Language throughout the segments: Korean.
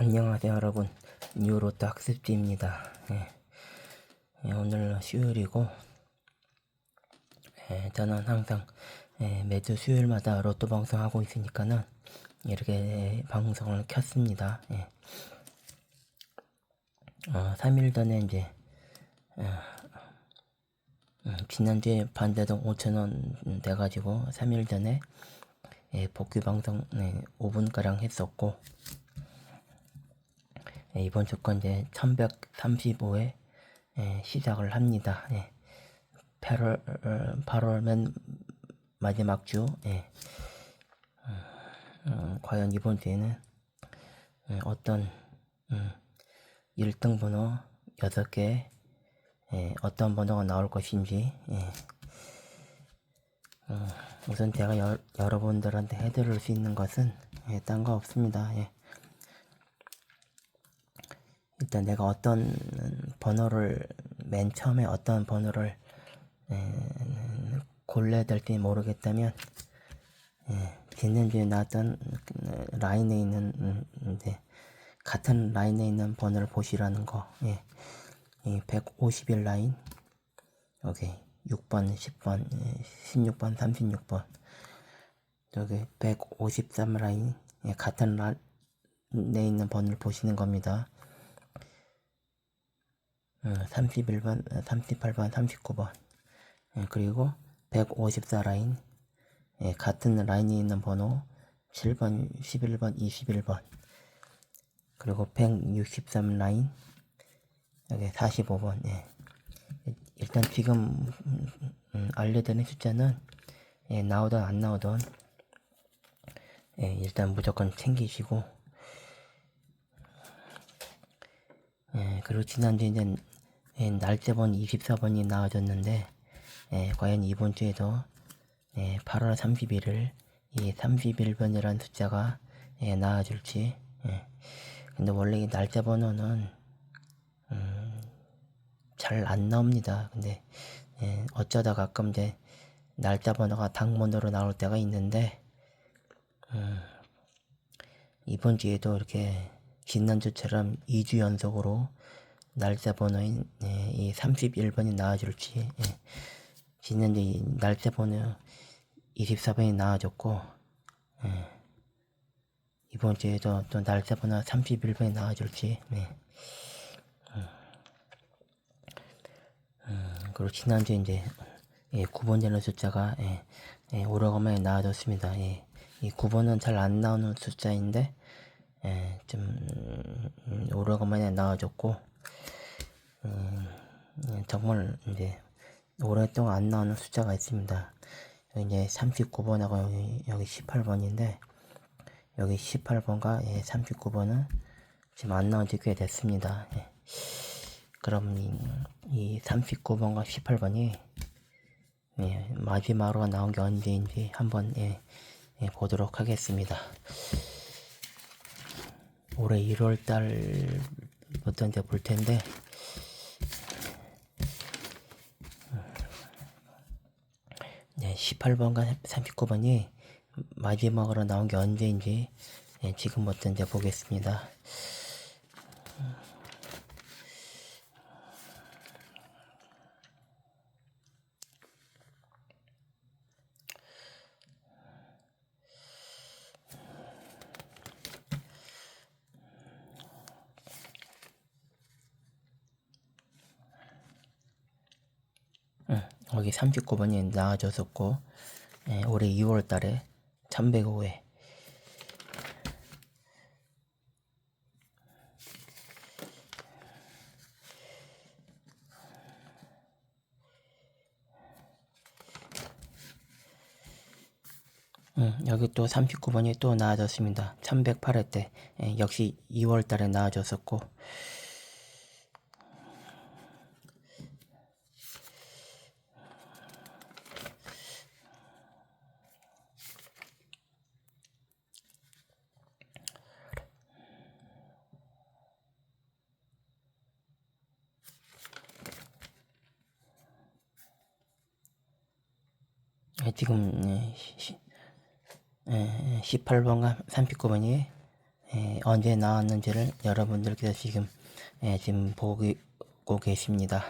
안녕하세요 여러분 뉴로또 학습지입니다 예. 예, 오늘 수요일이고 예, 저는 항상 예, 매주 수요일마다 로또 방송하고 있으니까는 이렇게 방송을 켰습니다 예. 어, 3일 전에 이제 어, 음, 지난주에 반대동 5천원 돼가지고 3일 전에 예, 복귀 방송 네, 5분가량 했었고 예, 이번 주건 이제 1135회 예, 시작을 합니다. 예. 8월, 8월 맨 마지막 주, 예. 음, 음, 과연 이번 주에는 음, 어떤 음, 1등 번호 6개 예, 어떤 번호가 나올 것인지 예. 음, 우선 제가 여, 여러분들한테 해드릴 수 있는 것은 예, 딴거 없습니다. 예. 일단 내가 어떤 번호를 맨 처음에 어떤 번호를 에, 골라야 될지 모르겠다면 예, 지난주에 나왔던 그, 라인에 있는 음, 이제 같은 라인에 있는 번호를 보시라는 거 예, 이151 라인 여기 6번, 10번, 예, 16번, 36번 여기 153 라인 예, 같은 라인에 있는 번호를 보시는 겁니다. 31번, 38번, 39번. 예, 그리고 154 라인. 예, 같은 라인이 있는 번호 7번, 11번, 21번. 그리고 163 라인. 여기 45번. 예. 일단 지금 음, 음, 알려드린 숫자는 예, 나오든 안 나오든 예, 일단 무조건 챙기시고 예, 그리고 지난주에 예, 날짜번 24번이 나와줬는데 예, 과연 이번 주에도 예, 8월 31일 이 31번이라는 숫자가 예, 나와줄지 예. 근데 원래 이 날짜 번호는 음, 잘 안 나옵니다 근데 예, 어쩌다 가끔 이제 날짜 번호가 당번호로 나올 때가 있는데 음, 이번 주에도 이렇게 지난주처럼 2주 연속으로 날짜 번호인 예, 이 31번이 나와줄지 예. 지난주 이 날짜 번호 24번이 나와줬고 예. 이번 주에도 또 날짜 번호 31번이 나와줄지 네. 음. 음, 그리고 지난주에 이제 예, 9번 되는 숫자가 예, 예, 오래간만에 나와줬습니다. 예, 이 9번은 잘 안 나오는 숫자인데 예, 좀 음, 오래간만에 나와줬고 음, 예, 정말 이제 오랫동안 안 나오는 숫자가 있습니다. 이제 39번하고 여기, 여기 18번인데 여기 18번과 예, 39번은 지금 안 나온 지 꽤 됐습니다. 예. 그럼 이, 이 39번과 18번이 예, 마지막으로 나온 게 언제인지 한번 예, 예, 보도록 하겠습니다. 올해 1월 달부터 이제 볼 텐데 네, 18번과 39번이 마지막으로 나온 게 언제인지 예, 지금부터 이제 보겠습니다. 여기 39번이 나와줬었고 예, 올해 2월 달에 1105회 음, 여기 또 39번이 또 나와줬습니다. 1108회 때 예, 역시 2월 달에 나와줬었고 지금 예, 시, 예, 18번과 39번이 예, 언제 나왔는지를 여러분들께서 지금 예, 지금 보고 계십니다.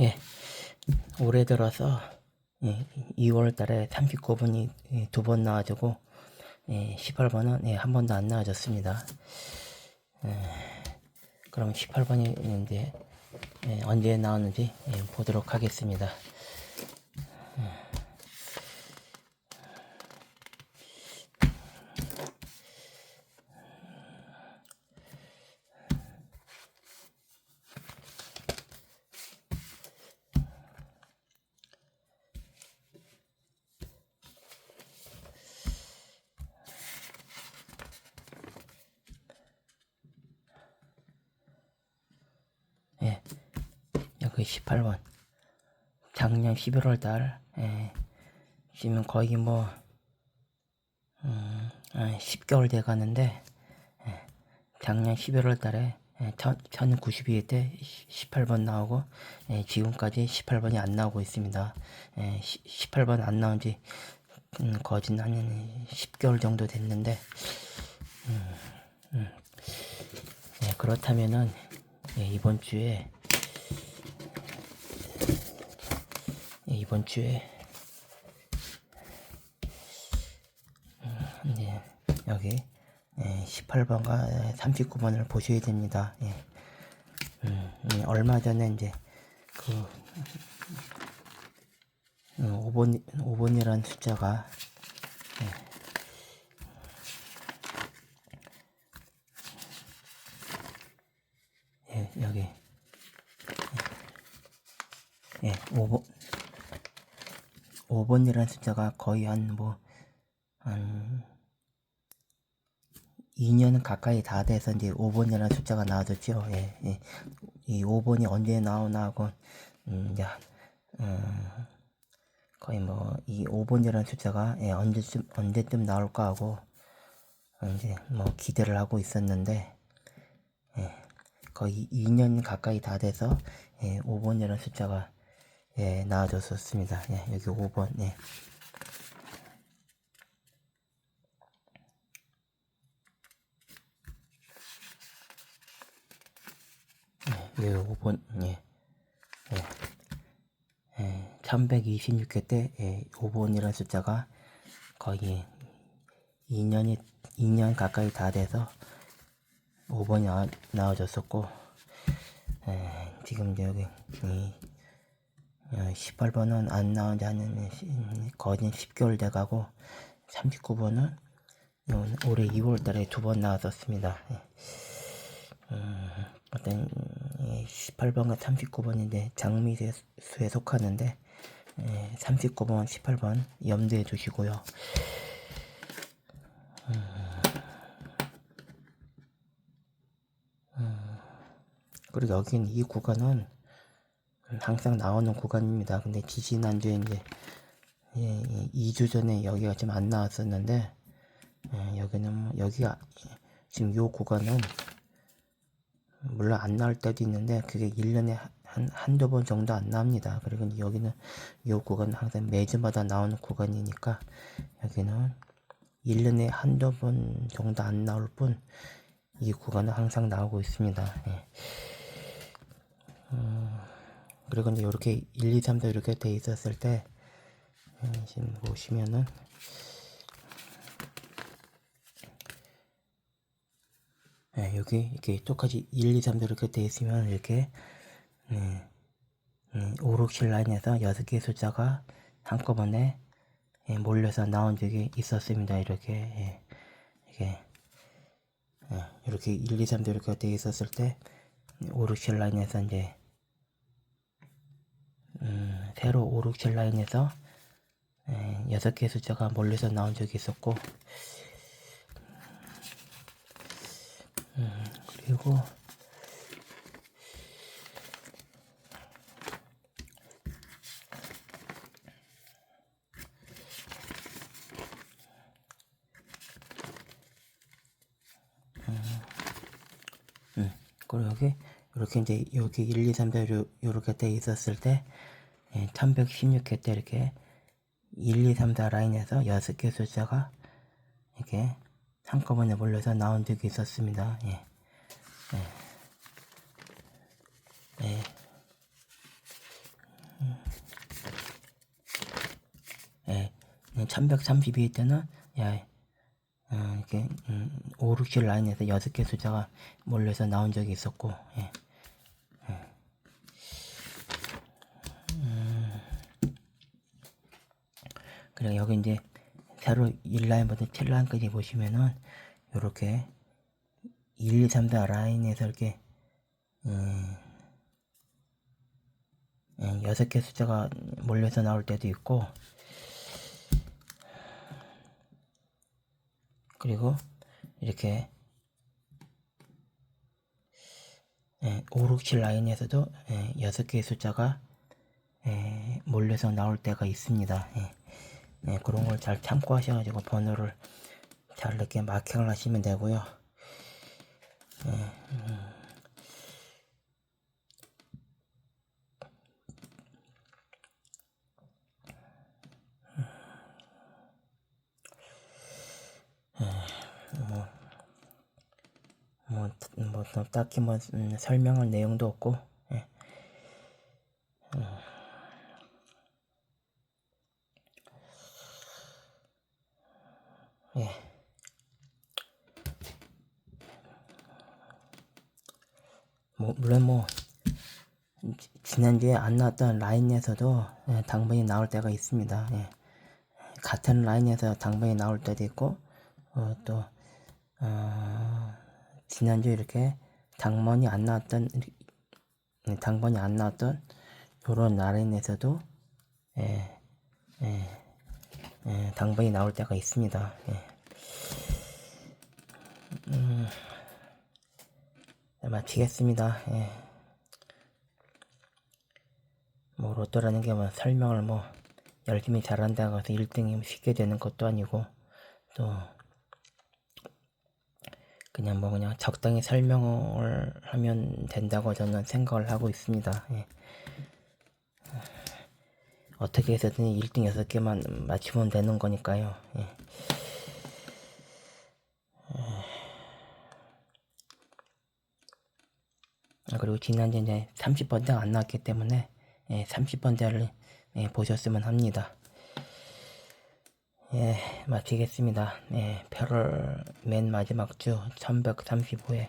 예, 올해 들어서 예, 2월 달에 39번이 두번 나와주고 예, 18번은 예, 한 번도 안 나와줬습니다. 예, 그럼 18번이 이제 예, 언제 나오는지 예, 보도록 하겠습니다. 예, 여기 18번. 작년 11월 달, 예, 지금 거의 뭐, 음, 10개월 돼 가는데, 예, 작년 11월 달에 예, 1092회 때 18번 나오고, 예, 지금까지 18번이 안 나오고 있습니다. 예, 18번 안 나온 지, 음, 거진 한 10개월 정도 됐는데, 음, 음. 예, 그렇다면은, 예, 이번 주에 이번 주에. 음, 예, 여기 예, 18번과 39번을 보셔야 됩니다. 예. 음, 음, 얼마 전에 이제 그 음, 5번 5번이라는 숫자가 예, 여기. 예, 5번 5번이라는 숫자가 거의 한 뭐 한 2년 가까이 다 돼서 이제 5번이라는 숫자가 나와졌죠. 예, 예. 이 5번이 언제 나오나 하고 음, 이제 음, 거의 뭐 이 5번이라는 숫자가 예, 언제쯤 언제쯤 나올까 하고 이제 뭐 기대를 하고 있었는데 예, 거의 2년 가까이 다 돼서 예, 5번이라는 숫자가 예, 나와줬었습니다. 예, 여기 5번. 예. 예, 여기 5번. 예. 예. 예, 1126회 때 예, 5번이라는 숫자가 거의 2년이 2년 가까이 다 돼서 5번이 나와, 나와줬었고 에, 지금 여기 이 18번은 안 나온 지 한 거진 10개월 돼가고 39번은 올해 2월 달에 두 번 나왔었습니다. 예. 음, 어떤 18번과 39번인데 장미수에 속하는데 예, 39번, 18번 염두해 주시고요. 그리고 여긴 이 구간은 항상 나오는 구간입니다. 근데 지지난주에 이제 예, 2주 전에 여기가 좀안 나왔었는데 예, 여기는 뭐 여기가 지금 요 구간은 물론 안 나올 때도 있는데 그게 1년에 한, 한두 번 정도 안 나옵니다. 그리고 여기는 요 구간은 항상 매주마다 나오는 구간이니까 여기는 1년에 한두 번 정도 안 나올 뿐 이 구간은 항상 나오고 있습니다. 예. 음, 그리고 이제 이렇게 1, 2, 3도 이렇게 돼 있었을 때 음, 지금 보시면은 네, 여기 이렇게 똑같이 1, 2, 3도 이렇게 돼 있으면 이렇게 네, 음, 5, 6, 7 라인에서 6개 숫자가 한꺼번에 예, 몰려서 나온 적이 있었습니다. 이렇게 예, 이게 예, 이렇게 1, 2, 3도 이렇게 돼 있었을 때 5, 6, 7 라인에서 이제 음, 세로 5, 6, 7 라인에서 예, 6개 숫자가 몰려서 나온 적이 있었고 음, 그리고 음, 그리고 여기 이렇게 이제 여기 1, 2, 3, 4 이렇게 돼 있었을 때 예, 1116회 때 이렇게 1, 2, 3, 4 라인에서 6개 숫자가 이렇게 한꺼번에 몰려서 나온 적이 있었습니다. 예. 예. 예. 음. 예. 1132회 때는 야, 어, 이렇게 음, 5, 6, 7 라인에서 6개 숫자가 몰려서 나온 적이 있었고 예. 그리고 여기 이제 세로 1라인부터 7라인까지 보시면은 요렇게 1, 2, 3, 4 라인에서 이렇게 음, 음, 6개 숫자가 몰려서 나올 때도 있고 그리고 이렇게 예, 5, 6, 7 라인에서도 예, 6개의 숫자가 예, 몰려서 나올 때가 있습니다. 예. 네, 그런 걸 잘 참고하셔가지고 번호를 잘 이렇게 마킹을 하시면 되고요. 네, 음. 뭐, 뭐, 뭐, 딱히 뭐, 음, 설명할 내용도 없고, 예. 뭐, 물론 뭐, 지난주에 안 나왔던 라인에서도 예, 당번이 나올 때가 있습니다. 예. 같은 라인에서 당번이 나올 때도 있고, 어, 또, 어, 지난주 이렇게 당번이 안 나왔던, 예, 당번이 안 나왔던 요런 라인에서도, 예, 예, 예, 당번이 나올 때가 있습니다. 예. 음, 네, 마치겠습니다. 예. 뭐 로또라는 게 뭐 설명을 뭐 열심히 잘한다고 해서 1등이 쉽게 되는 것도 아니고 또 그냥 뭐 그냥 적당히 설명을 하면 된다고 저는 생각을 하고 있습니다. 예. 어떻게 해서든 1등 6개만 맞추면 되는 거니까요. 예. 아, 그리고 지난주 이제 30번대가 안 나왔기 때문에 예, 30번대를 예, 보셨으면 합니다. 예, 마치겠습니다. 예, 8월 맨 마지막 주 1135회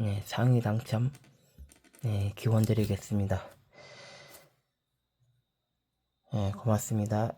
예, 상위 당첨 예, 기원 드리겠습니다. 예, 고맙습니다.